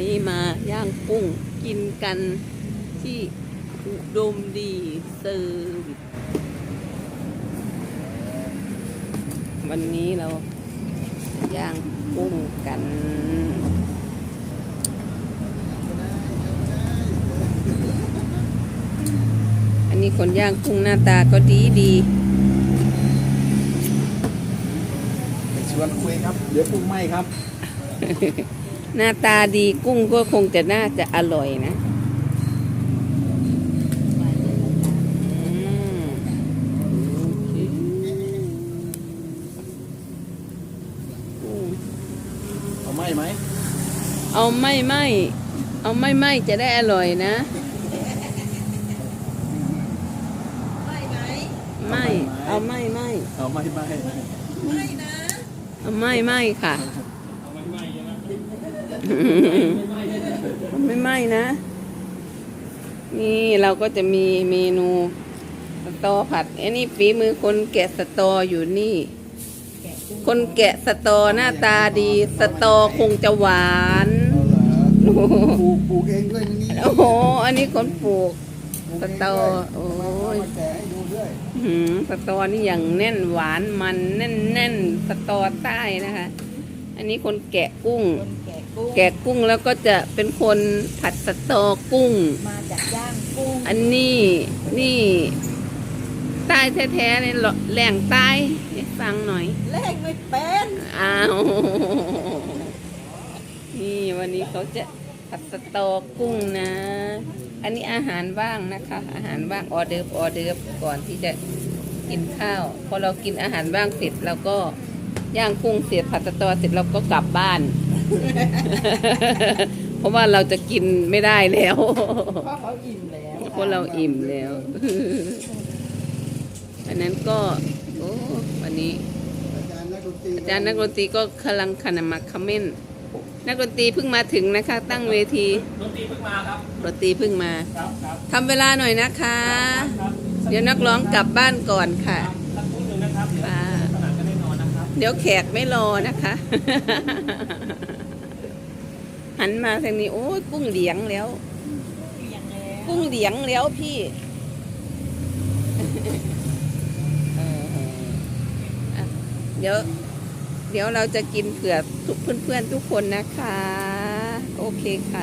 นี่มาย่างกุ้งกินกันที่อุดมดีเซอร์วิสวันนี้เราย่างกุ้งกันอันนี้คนย่างกุ้งหน้าตาก็ดีดีชวนคุยครับ เดี๋ยวปรุงไหมครับ หน้าตาดีกุ้งก็คงจะน่าจะอร่อยนะอืมกุ้งเอาไหมไหม เอาไม่ไม่เอาไม่ไม่จะได้อร่อยนะ ไม่เอาไม่ไม่เอาไหมไหมเอาไม่ไม่ค่ะ ไม่ไหม่นะ นี่เราก็จะมีเมนูสตอผัดไอ้นี่ฝีมือคนแกะสตออยู่นี่ คนแกะสตอหน้าตาดี สตอคงจะหวานปลูกปลูกเองด้วยนี่โอ้โหอันนี้คนปลูกสตอโอ้ยมาแกะให้ดูด้วยสตอนี่อย่างแน่นหวานมันแน่นแน่นสตอใต้นะคะ อันนี้คนแกะกุ้งแกะกุ้งแกะกุ้งแล้วก็จะเป็นคนผัดสตอกุ้ง มาจากย่างกุ้งอันนี้นี่ใต้แท้ๆเลยเหรอแหล่งใต้ให้ฟังหน่อย เลขไม่เป็นอ้าว นี่วันนี้เขาจะผัดสตอกุ้งนะ อันนี้อาหารว่างนะคะ อาหารว่างออเดิร์ฟออเดิร์ฟก่อนที่จะกินข้าว พอเรากินอาหารว่างเสร็จเราก็ย่างกุ้งเสร็จผัดสตอเสร็จเราก็กลับบ้าน เพราะว่าเราจะกินไม่ได้แล้ว เพราะเขาอิ่มแล้วเพราะเราอิ่มแล้ว อันนั้นก็โอ้วันนี้ อาจารย์นักดนตรีอาจารย์นักดนตรีก็กำลังขนมักเขม้นนักดนตรีเพิ่งมาถึงนะคะ ตั้งเวทีดนตรีเพิ่งมาครับดนตรีเพิ่งมาครับครับทำเวลาหน่อยนะคะ ครับเดี๋ยวนักร้องกลับบ้านก่อนค่ะ สักครู่หนึ่งนะครับเดี๋ยวค่ะขนาดจะได้นอนนะครับ เดี๋ยวแขกไม่รอนะคะ หันมาทางนี้โอ้ยกุ้งเหลียงแล้วอย่างแล้วกุ้งเหลียงแล้วพี่เอออะเดี๋ยว เดี๋ยวเราจะกินเผื่อทุกเพื่อนๆทุกคนนะคะ โอเคค่ะ